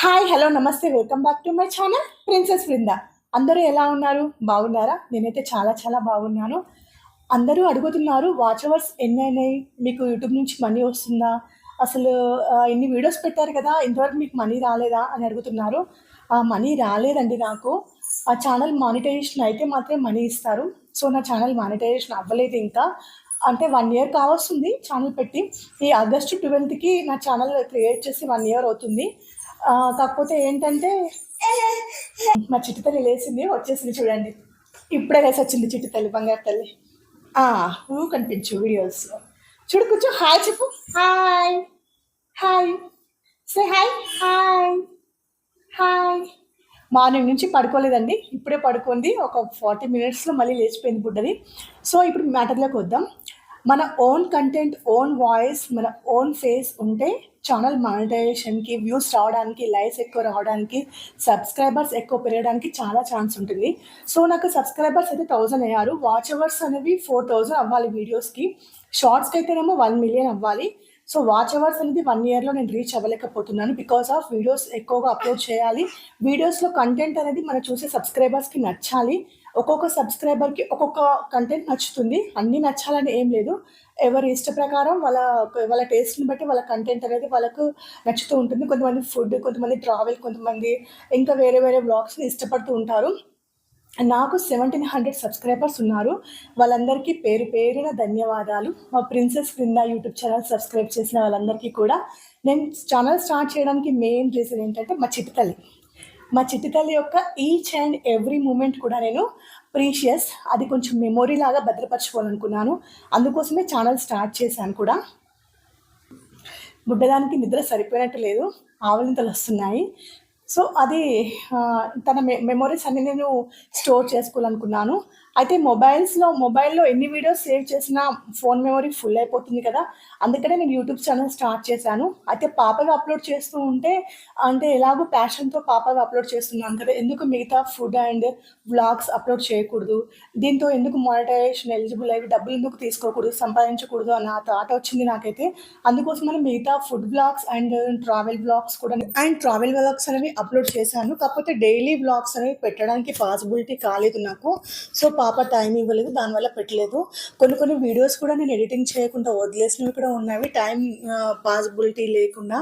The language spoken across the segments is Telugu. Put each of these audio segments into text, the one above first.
హాయ్ హలో నమస్తే welcome back to my channel princess Brinda అందరూ ఎలా ఉన్నారు? బాగున్నారా? నేనైతే చాలా చాలా బాగున్నాను. అందరూ అడుగుతున్నారు వాచ్ అవర్స్ ఎన్ని అయినాయి మీకు యూట్యూబ్ నుంచి మనీ వస్తుందా? అసలు ఎన్ని వీడియోస్ పెట్టారు కదా? ఇంతవరకు మీకు మనీ రాలేదా? అని అడుగుతున్నారు. మనీ రాలేదండి నాకు. ఆ ఛానల్ మానిటైజేషన్ అయితే మాత్రం మనీ ఇస్తారు. సో నా ఛానల్ మానిటైజేషన్ అవ్వలేదు ఇంకా. అంటే వన్ ఇయర్ కావస్తుంది ఛానల్ పెట్టి. ఈ ఆగస్టు ట్వెల్త్కి నా ఛానల్ క్రియేట్ చేసి వన్ ఇయర్ అవుతుంది. కాకపోతే ఏంటంటే మా చిట్టు తల్లి లేచింది వచ్చేసింది చూడండి. ఇప్పుడే లేసి వచ్చింది చిట్టు తల్లి బంగారు తల్లి. నువ్వు కనిపించు వీడియోస్ చూడు కూర్చో. హాయ్ చెప్పు. Hi hi say hi hi hi morning నుంచి పడుకోలేదండి. ఇప్పుడే పడుకుంది. ఒక ఫార్టీ మినిట్స్లో మళ్ళీ లేచిపోయింది బుడ్డది. సో ఇప్పుడు మ్యాటర్లోకి వద్దాం. మన ఓన్ కంటెంట్ ఓన్ వాయిస్ మన ఓన్ ఫేస్ ఉంటే ఛానల్ మానిటైజేషన్కి వ్యూస్ రావడానికి లైక్స్ ఎక్కువ రావడానికి సబ్స్క్రైబర్స్ ఎక్కువ పెరగడానికి చాలా ఛాన్స్ ఉంటుంది. సో నాకు సబ్స్క్రైబర్స్ అయితే థౌజండ్ అయ్యారు. వాచ్ అవర్స్ అనేవి ఫోర్ థౌజండ్ అవ్వాలి వీడియోస్కి షార్ట్స్కి అయితేనేమో వన్ మిలియన్ అవ్వాలి. సో వాచ్ అవర్స్ అనేది వన్ ఇయర్లో నేను రీచ్ అవ్వలేకపోతున్నాను బికాస్ ఆఫ్ వీడియోస్ ఎక్కువగా అప్లోడ్ చేయాలి. వీడియోస్లో కంటెంట్ అనేది మనం చూసే సబ్స్క్రైబర్స్కి నచ్చాలి. ఒక్కొక్క సబ్స్క్రైబర్కి ఒక్కొక్క కంటెంట్ నచ్చుతుంది. అన్నీ నచ్చాలని ఏం లేదు. ఎవరి ఇష్ట ప్రకారం వాళ్ళ వాళ్ళ టేస్ట్ని బట్టి వాళ్ళ కంటెంట్ అనేది వాళ్ళకు నచ్చుతూ ఉంటుంది. కొంతమంది ఫుడ్ కొంతమంది ట్రావెల్ కొంతమంది ఇంకా వేరే వేరే బ్లాగ్స్ని ఇష్టపడుతూ ఉంటారు. నాకు సెవెంటీన్ హండ్రెడ్ సబ్స్క్రైబర్స్ ఉన్నారు. వాళ్ళందరికీ పేరు పేరున ధన్యవాదాలు. మా ప్రిన్సెస్ క్రింద యూట్యూబ్ ఛానల్ సబ్స్క్రైబ్ చేసిన వాళ్ళందరికీ కూడా. నేను ఛానల్ స్టార్ట్ చేయడానికి మెయిన్ రీజన్ ఏంటంటే మా చిటితల్లి మా చిట్టితల్లి యొక్క ఈచ్ అండ్ ఎవ్రీ మూమెంట్ కూడా నేను ప్రీషియస్ అది కొంచెం మెమొరీ లాగా భద్రపరచుకోవాలనుకున్నాను. అందుకోసమే ఛానల్ స్టార్ట్ చేశాను కూడా. బుడ్డదానికి నిద్ర సరిపోయినట్టు లేదు. ఆవలింతలు వస్తున్నాయి. సో అది తన మె మెమొరీస్ అన్ని నేను స్టోర్ చేసుకోవాలనుకున్నాను. అయితే మొబైల్స్లో మొబైల్లో ఎన్ని వీడియోస్ సేవ్ చేసినా ఫోన్ మెమొరీ ఫుల్ అయిపోతుంది కదా. అందుకనే నేను యూట్యూబ్ ఛానల్ స్టార్ట్ చేశాను. అయితే పాపగా అప్లోడ్ చేస్తూ ఉంటే అంటే ఎలాగో ప్యాషన్తో పాపగా అప్లోడ్ చేస్తున్నాను కదా. ఎందుకు మిగతా ఫుడ్ అండ్ వ్లాగ్స్ అప్లోడ్ చేయకూడదు? దీంతో ఎందుకు మానిటైజేషన్ ఎలిజిబుల్ అయ్యి డబ్బులు ఎందుకు తీసుకోకూడదు సంపాదించకూడదు అన్న థాట్ వచ్చింది నాకైతే. అందుకోసమని మిగతా food blogs and travel blogs కూడా అండ్ ట్రావెల్ బ్లాగ్స్ అనేవి అప్లోడ్ చేశాను. కాకపోతే డైలీ బ్లాగ్స్ అనేవి పెట్టడానికి పాసిబిలిటీ కాలేదు నాకు. సో పాప టైం ఇవ్వలేదు. దానివల్ల పెట్టలేదు. కొన్ని కొన్ని వీడియోస్ కూడా నేను ఎడిటింగ్ చేయకుండా వదిలేసినవి కూడా ఉన్నవి టైం పాసిబిలిటీ లేకుండా.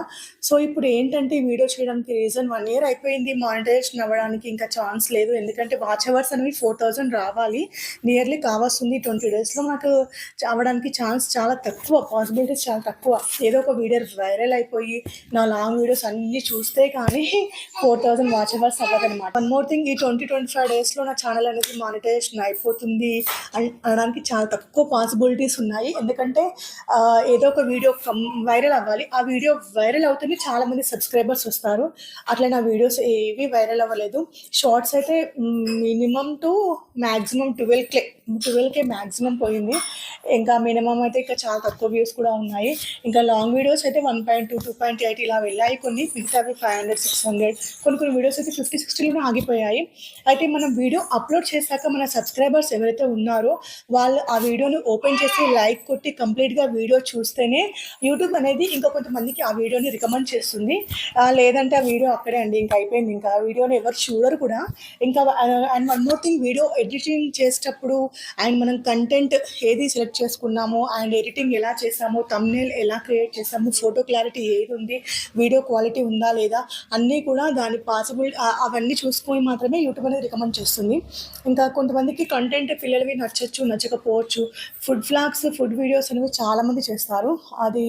సో ఇప్పుడు ఏంటంటే ఈ వీడియో చేయడానికి రీజన్ వన్ ఇయర్ అయిపోయింది. మానిటైజేషన్ అవ్వడానికి ఇంకా ఛాన్స్ లేదు. ఎందుకంటే వాచ్ అవర్స్ అనేవి ఫోర్ థౌజండ్ రావాలి. నియర్లీ కావాల్సింది ట్వంటీ డేస్లో నాకు అవ్వడానికి ఛాన్స్ చాలా తక్కువ. పాసిబిలిటీస్ చాలా తక్కువ. ఏదో ఒక వీడియో వైరల్ అయిపోయి నా లాంగ్ వీడియోస్ అన్నీ చూస్తే కానీ ఫోర్ థౌసండ్ వాచ్ అవర్స్ అవ్వదనమాట వన్ మోర్ థింగ్ ఈ ట్వంటీ ట్వంటీ ఫైవ్ డేస్లో నా ఛానల్ అనేది మానిటైజేషన్ అయిపోతుంది. అని అనడానికి చాలా తక్కువ పాసిబిలిటీస్ ఉన్నాయి. ఎందుకంటే ఏదో ఒక వీడియో వైరల్ అవ్వాలి. ఆ వీడియో వైరల్ అవుతుంది చాలామంది సబ్స్క్రైబర్స్ వస్తారు. అట్లా నా వీడియోస్ ఏవి వైరల్ అవ్వలేదు. షార్ట్స్ అయితే మినిమం టు మ్యాక్సిమం ట్వెల్వ్ క్లే ట్వెల్వ్ కే మ్యాక్సిమం పోయింది. ఇంకా మినిమం అయితే ఇంకా చాలా తక్కువ వ్యూస్ కూడా ఉన్నాయి. ఇంకా లాంగ్ వీడియోస్ అయితే one point two two point eight ఇలా వెళ్ళాయి కొన్ని. మిగతావి ఫైవ్ హండ్రెడ్ సిక్స్ హండ్రెడ్ కొన్ని కొన్ని వీడియోస్ అయితే ఫిఫ్టీ సిక్స్టీలోనే ఆగిపోయాయి. అయితే మనం వీడియో అప్లోడ్ చేశాక మన సబ్స్క్రైబర్స్ ఎవరైతే ఉన్నారో వాళ్ళు ఆ వీడియోని ఓపెన్ చేసి లైక్ కొట్టి కంప్లీట్గా వీడియో చూస్తేనే యూట్యూబ్ అనేది ఇంకా కొంతమందికి ఆ వీడియోని రికమెండ్ చేస్తుంది. లేదంటే ఆ వీడియో అక్కడే అండి ఇంకా అయిపోయింది. ఇంకా ఆ వీడియోని ఎవరు చూడరు కూడా. ఇంకా and one more thing video editing చేసేటప్పుడు అండ్ మనం కంటెంట్ ఏది సెలెక్ట్ చేసుకున్నామో అండ్ ఎడిటింగ్ ఎలా చేసామో తమ్నేల్ ఎలా క్రియేట్ చేసాము ఫోటో క్లారిటీ ఏది ఉంది వీడియో క్వాలిటీ ఉందా లేదా అన్నీ కూడా దాని పాసిబుల్ అవన్నీ చూసుకొని మాత్రమే యూట్యూబ్ అనేది రికమెండ్ చేస్తుంది. ఇంకా కొంతమందికి కంటెంట్ పిల్లలవి నచ్చచ్చు నచ్చకపోవచ్చు. ఫుడ్ ఫ్లాగ్స్ ఫుడ్ వీడియోస్ అనేవి చాలామంది చేస్తారు. అది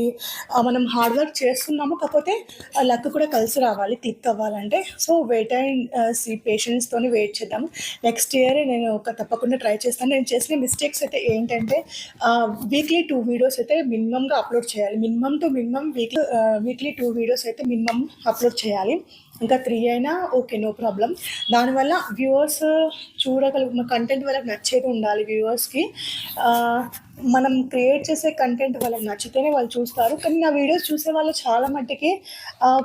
మనం హార్డ్ వర్క్ చేస్తున్నాము కాకపోతే లక్ కూడా కలిసి రావాలి క్లిక్ అవ్వాలంటే. సో వెయిట్ అండ్ సి పేషెంట్స్తో వెయిట్ చేద్దాం. నెక్స్ట్ ఇయర్ నేను ఒక తప్పకుండా ట్రై చేస్తాను. నేను చేసిన మిస్టేక్స్ అయితే ఏంటంటే వీక్లీ టూ వీడియోస్ అయితే మినిమంగా అప్లోడ్ చేయాలి. Minimum two minimum weekly weekly two videos అయితే మినిమం అప్లోడ్ చేయాలి. ఇంకా త్రీ అయినా ఓకే నో ప్రాబ్లం దానివల్ల వ్యూవర్స్ చూడగల కంటెంట్ వాళ్ళకి నచ్చేది ఉండాలి వ్యూవర్స్కి మనం క్రియేట్ చేసే కంటెంట్ వాళ్ళకి నచ్చితేనే వాళ్ళు చూస్తారు. కానీ నా వీడియోస్ చూసే వాళ్ళు చాలా మట్టుకి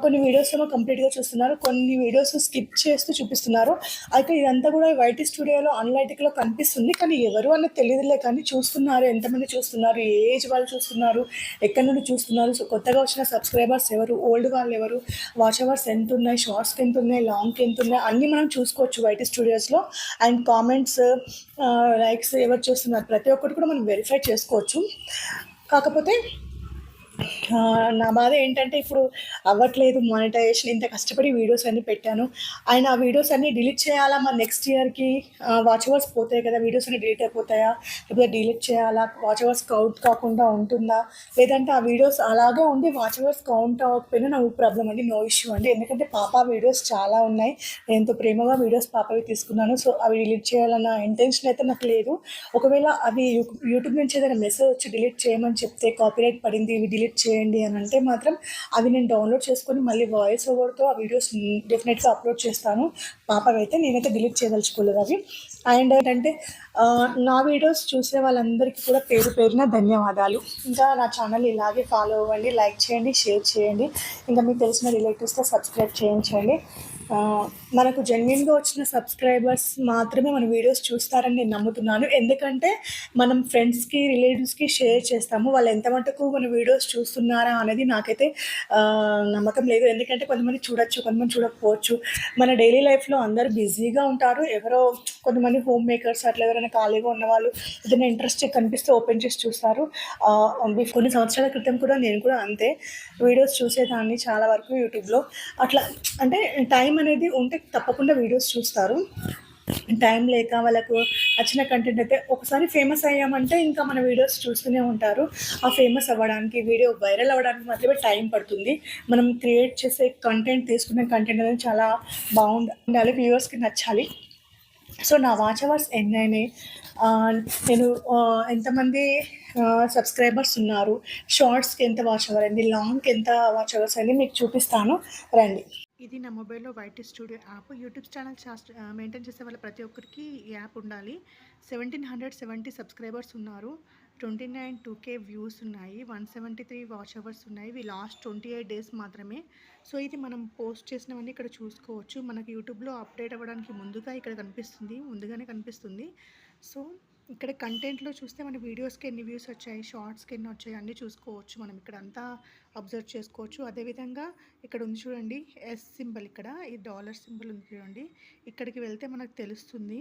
కొన్ని వీడియోస్ ఏమో కంప్లీట్గా చూస్తున్నారు. కొన్ని వీడియోస్ స్కిప్ చేస్తూ చూపిస్తున్నారు. అయితే ఇదంతా కూడా వైటీ స్టూడియోలో అన్లైటిక్లో కనిపిస్తుంది. కానీ ఎవరు అన్నది తెలియదులే. కానీ చూస్తున్నారు. ఎంతమంది చూస్తున్నారు? ఏ ఏజ్ వాళ్ళు చూస్తున్నారు? ఎక్కడి నుండి చూస్తున్నారు? సో కొత్తగా వచ్చిన సబ్స్క్రైబర్స్ ఎవరు? ఓల్డ్ వాళ్ళు ఎవరు? వాచ్ అవర్స్ ఎంత ఉన్నాయి షార్ట్స్కి ఎంత ఉన్నాయి లాంగ్కి ఎంత ఉన్నాయి అన్నీ మనం చూసుకోవచ్చు వైటీ స్టూడియోస్లో అండ్ కామెంట్స్ లైక్స్ ఎవరు చూస్తున్నారు? ప్రతి ఒక్కటి కూడా మనం వెరిఫై చేసుకోవచ్చు. కాకపోతే ఆ, నా బాధ ఏంటంటే ఇప్పుడు అవ్వట్లేదు మానిటైజేషన్ ఇంత కష్టపడి వీడియోస్ అన్నీ పెట్టాను. ఆయన ఆ వీడియోస్ అన్నీ డిలీట్ చేయాలా? మరి నెక్స్ట్ ఇయర్కి వాచ్ అవర్స్ పోతాయి కదా వీడియోస్ అన్ని డిలీట్ అయిపోతాయా? లేకపోతే డిలీట్ చేయాలా? వాచ్ అవర్స్ కౌంట్ కాకుండా ఉంటుందా? లేదంటే ఆ వీడియోస్ అలాగే ఉండి వాచ్ అవర్స్ కౌంట్ అవ్వకపోయినా నాకు ప్రాబ్లం అండి నో ఇష్యూ అండి. ఎందుకంటే పాప వీడియోస్ చాలా ఉన్నాయి. నేను ఎంతో ప్రేమగా వీడియోస్ పాపవి తీసుకున్నాను. సో అవి డిలీట్ చేయాలన్న ఇంటెన్షన్ అయితే నాకు లేదు. ఒకవేళ అవి యూట్యూబ్ నుంచి ఏదైనా మెసేజ్ వచ్చి డిలీట్ చేయమని చెప్తే కాపీరైట్ పడింది ఇవి డిలీట్ చేయండి అని అంటే మాత్రం అవి నేను డౌన్లోడ్ చేసుకొని మళ్ళీ వాయిస్ ఓవర్తో ఆ వీడియోస్ డెఫినెట్గా అప్లోడ్ చేస్తాను. పాపవైతే నేనైతే డిలీట్ చేయదలుచుకోలేదు అవి. అండ్ ఏంటంటే నా వీడియోస్ చూసే వాళ్ళందరికీ కూడా పేరు పేరున ధన్యవాదాలు. ఇంకా నా ఛానల్ ఇలాగే ఫాలో అవ్వండి లైక్ చేయండి షేర్ చేయండి. ఇంకా మీకు తెలిసిన రిలేటివ్స్తో సబ్స్క్రైబ్ చేయించండి. మనకు జెన్యున్గా వచ్చిన సబ్స్క్రైబర్స్ మాత్రమే మన వీడియోస్ చూస్తారని నేను నమ్ముతున్నాను. ఎందుకంటే మనం ఫ్రెండ్స్కి రిలేటివ్స్కి షేర్ చేస్తాము. వాళ్ళు ఎంత మటుకు మన వీడియోస్ చూస్తున్నారా అనేది నాకైతే నమ్మకం లేదు. ఎందుకంటే కొంతమంది చూడొచ్చు కొంతమంది చూడకపోవచ్చు. మన డైలీ లైఫ్లో అందరూ బిజీగా ఉంటారు. ఎవరో కొంతమంది హోమ్ మేకర్స్ అట్లా ఎవరైనా ఖాళీగా ఉన్నవాళ్ళు ఏదైనా ఇంట్రెస్ట్ కనిపిస్తే ఓపెన్ చేసి చూస్తారు. కొన్ని సంవత్సరాల క్రితం కూడా నేను కూడా అంతే. వీడియోస్ చూసేదాన్ని చాలా వరకు యూట్యూబ్లో అట్లా అంటే టైం అనేది ఉంటే తప్పకుండా వీడియోస్ చూస్తారు. టైం లేక వాళ్ళకు నచ్చిన కంటెంట్ అయితే ఒకసారి ఫేమస్ అయ్యామంటే ఇంకా మన వీడియోస్ చూస్తూనే ఉంటారు. ఆ ఫేమస్ అవ్వడానికి వీడియో వైరల్ అవ్వడానికి మాత్రమే టైం పడుతుంది. మనం క్రియేట్ చేసే కంటెంట్ తీసుకునే కంటెంట్ అనేది చాలా బాగుండాలి వ్యూవర్స్కి నచ్చాలి. సో నా వాచ్ అవర్స్ ఎన్ని అయినాయి. నేను ఎంతమంది సబ్స్క్రైబర్స్ ఉన్నారు? షార్ట్స్కి ఎంత వాచ్ అవర్ అయింది? లాంగ్కి ఎంత వాచ్ అవర్స్ అయింది? మీకు చూపిస్తాను. రండి. ఇది నా మొబైల్లో YT studio app. YouTube channel maintain చేసే వాళ్ళ ప్రతి ఒక్కరికి ఈ యాప్ ఉండాలి. సెవెంటీన్ హండ్రెడ్ సెవెంటీ సబ్స్క్రైబర్స్ ఉన్నారు. Twenty nine two K views ఉన్నాయి. One seventy three watch hours ఉన్నాయి. ఇవి లాస్ట్ ట్వంటీ ఎయిట్ డేస్ మాత్రమే. సో ఇది మనం పోస్ట్ చేసినవన్నీ ఇక్కడ చూసుకోవచ్చు. మనకి యూట్యూబ్లో అప్డేట్ అవ్వడానికి ముందుగా ఇక్కడ కనిపిస్తుంది. ముందుగానే కనిపిస్తుంది. సో ఇక్కడ కంటెంట్లో చూస్తే మన వీడియోస్కి ఎన్ని వ్యూస్ వచ్చాయి షార్ట్స్కి ఎన్ని వచ్చాయి అన్నీ చూసుకోవచ్చు మనం. ఇక్కడ అంతా అబ్జర్వ్ చేసుకోవచ్చు. అదేవిధంగా ఇక్కడ ఉంది చూడండి ఎస్ సింబల్ ఇక్కడ ఈ డాలర్ సింబల్ ఉంది చూడండి. ఇక్కడికి వెళ్తే మనకు తెలుస్తుంది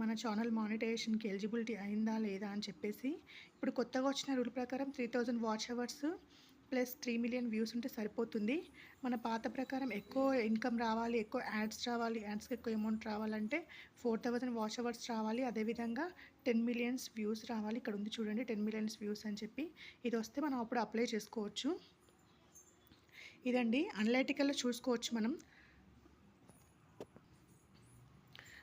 మన ఛానల్ మానిటైజేషన్కి ఎలిజిబిలిటీ అయిందా లేదా అని చెప్పేసి. ఇప్పుడు కొత్తగా వచ్చిన రూల్ ప్రకారం three thousand watch hours plus three million views ఉంటే సరిపోతుంది. మన పాత ప్రకారం ఎక్కువ ఇన్కమ్ రావాలి ఎక్కువ యాడ్స్ రావాలి యాడ్స్కి ఎక్కువ అమౌంట్ రావాలంటే ఫోర్ థౌజండ్ వాచ్ అవర్స్ రావాలి. అదేవిధంగా టెన్ మిలియన్స్ వ్యూస్ రావాలి. ఇక్కడ ఉంది చూడండి టెన్ మిలియన్స్ వ్యూస్ అని చెప్పి. ఇది వస్తే మనం అప్పుడు అప్లై చేసుకోవచ్చు. ఇదండి అనలైటికల్లో చూసుకోవచ్చు మనం.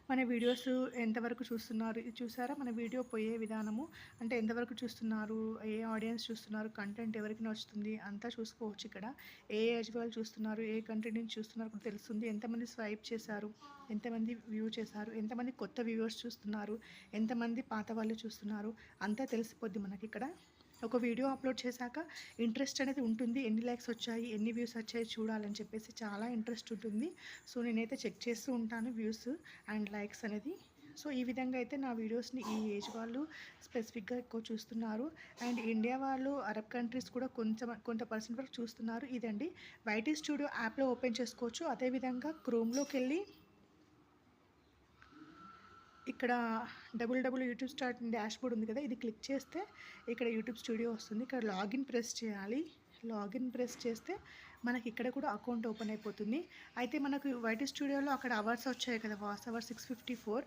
మన వీడియోస్ ఎంతవరకు చూస్తున్నారు ఇది చూసారా? మన వీడియో పోయే విధానము అంటే ఎంతవరకు చూస్తున్నారు ఏ ఆడియన్స్ చూస్తున్నారు కంటెంట్ ఎవరికి నచ్చుతుంది అంతా చూసుకోవచ్చు ఇక్కడ. ఏ ఏజ్ వాళ్ళు చూస్తున్నారు ఏ కంటెంట్ నుంచి చూస్తున్నారు కూడా తెలుస్తుంది. ఎంతమంది స్వైప్ చేశారు ఎంతమంది వ్యూ చేశారు ఎంతమంది కొత్త వ్యూవర్స్ చూస్తున్నారు ఎంతమంది పాత వాళ్ళు చూస్తున్నారు అంతా తెలిసిపోద్ది మనకి ఇక్కడ. ఒక వీడియో అప్లోడ్ చేశాక ఇంట్రెస్ట్ అనేది ఉంటుంది. ఎన్ని లైక్స్ వచ్చాయి ఎన్ని వ్యూస్ వచ్చాయి చూడాలని చెప్పేసి చాలా ఇంట్రెస్ట్ ఉంటుంది. సో నేనైతే చెక్ చేస్తూ ఉంటాను వ్యూస్ అండ్ లైక్స్ అనేది. సో ఈ విధంగా అయితే నా వీడియోస్ని ఈ ఏజ్ వాళ్ళు స్పెసిఫిక్గా ఎక్కువ చూస్తున్నారు. అండ్ ఇండియా వాళ్ళు అరబ్ కంట్రీస్ కూడా కొంచెం కొంత పర్సెంట్ వరకు చూస్తున్నారు. ఇదండి. వైటీ స్టూడియో యాప్లో ఓపెన్ చేసుకోవచ్చు. అదేవిధంగా క్రోమ్లోకి వెళ్ళి ఇక్కడ double double YouTube start dashboard ఉంది కదా ఇది క్లిక్ చేస్తే ఇక్కడ యూట్యూబ్ స్టూడియో వస్తుంది. ఇక్కడ లాగిన్ ప్రెస్ చేయాలి. లాగిన్ ప్రెస్ చేస్తే మనకి ఇక్కడ కూడా అకౌంట్ ఓపెన్ అయిపోతుంది. అయితే మనకు వైటీ స్టూడియోలో అక్కడ అవర్స్ వచ్చాయి కదా watch hour six fifty four.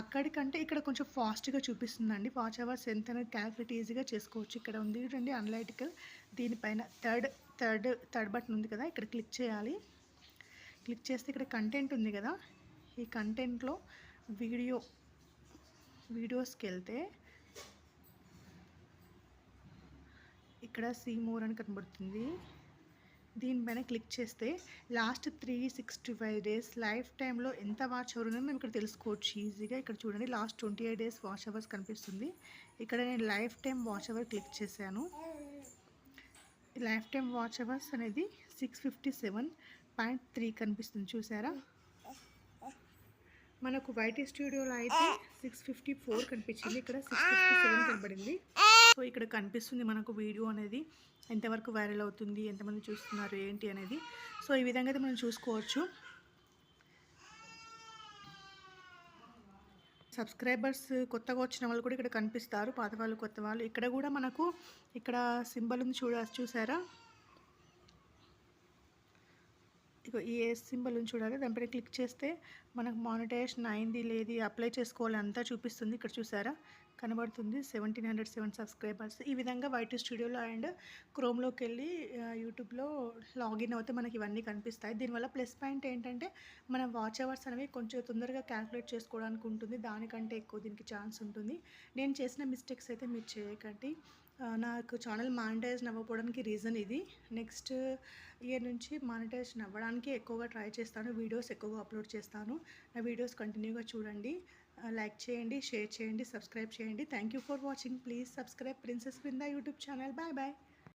అక్కడికంటే ఇక్కడ కొంచెం ఫాస్ట్గా చూపిస్తుందండి. వాచ్ అవర్స్ ఎంత అనేది క్యాలిక్యులేట్ ఈజీగా చేసుకోవచ్చు. ఇక్కడ ఉంది చూడండి అనలైటికల్. దీనిపైన థర్డ్ థర్డ్ థర్డ్ బటన్ ఉంది కదా ఇక్కడ క్లిక్ చేయాలి. క్లిక్ చేస్తే ఇక్కడ కంటెంట్ ఉంది కదా ఈ కంటెంట్లో వీడియో వీడియోస్కి వెళ్తే ఇక్కడ సీ మోర్ అని కనబడుతుంది. దీనిపైన క్లిక్ చేస్తే last three sixty five days life టైంలో ఎంత వాచ్ అవర్ ఉందో మేము ఇక్కడ తెలుసుకోవచ్చు. ఈజీగా ఇక్కడ చూడండి last twenty eight days watch hours కనిపిస్తుంది. ఇక్కడ నేను lifetime watch hour click చేశాను. లైఫ్ టైం వాచ్ అవర్స్ అనేది six fifty seven point three కనిపిస్తుంది చూసారా? మనకు వైట్ స్టూడియోలో అయితే సిక్స్ ఫిఫ్టీ ఫోర్ కనిపించింది. ఇక్కడ సిక్స్ ఫిఫ్టీ సెవెన్ కనబడింది. సో ఇక్కడ కనిపిస్తుంది మనకు వీడియో అనేది. ఎంతవరకు వైరల్ అవుతుంది ఎంతమంది చూస్తున్నారు ఏంటి అనేది. సో ఈ విధంగా అయితే మనం చూసుకోవచ్చు. సబ్స్క్రైబర్స్ కొత్తగా వచ్చిన వాళ్ళు కూడా ఇక్కడ కనిపిస్తారు. పాత వాళ్ళు కొత్త వాళ్ళు. ఇక్కడ కూడా మనకు ఇక్కడ సింబల్ ఉంది చూడ చూసారా? ఇగో ఈ సింబల్ ఉంది చూడాలి. దానిపైన క్లిక్ చేస్తే మనకు మానిటైజేషన్ అయింది లేదు అప్లై చేసుకోవాలి అంతా చూపిస్తుంది. ఇక్కడ చూసారా? కనబడుతుంది. సెవెంటీన్ హండ్రెడ్ సెవెన్ సబ్స్క్రైబర్స్ ఈ విధంగా వైట్ స్టూడియోలో అండ్ క్రోమ్లోకి వెళ్ళి యూట్యూబ్లో లాగిన్ అవుతే మనకి ఇవన్నీ కనిపిస్తాయి. దీనివల్ల ప్లస్ పాయింట్ ఏంటంటే మన వాచ్ అవర్స్ అనేవి కొంచెం తొందరగా క్యాల్కులేట్ చేసుకోవడానికి ఉంటుంది. దానికంటే ఎక్కువ దీనికి ఛాన్స్ ఉంటుంది. నేను చేసిన మిస్టేక్స్ అయితే మీరు చేయకండి. నాకు ఛానల్ మానిటైజ్ అవ్వకపోవడానికి రీజన్ ఇది. నెక్స్ట్ ఇయర్ నుంచి మానిటైజ్ అవ్వడానికి ఎక్కువగా ట్రై చేస్తాను. వీడియోస్ ఎక్కువగా అప్లోడ్ చేస్తాను. నా వీడియోస్ కంటిన్యూగా చూడండి. లైక్ చేయండి షేర్ చేయండి సబ్స్క్రైబ్ చేయండి. Thank you for watching please subscribe princess Brinda YouTube channel bye bye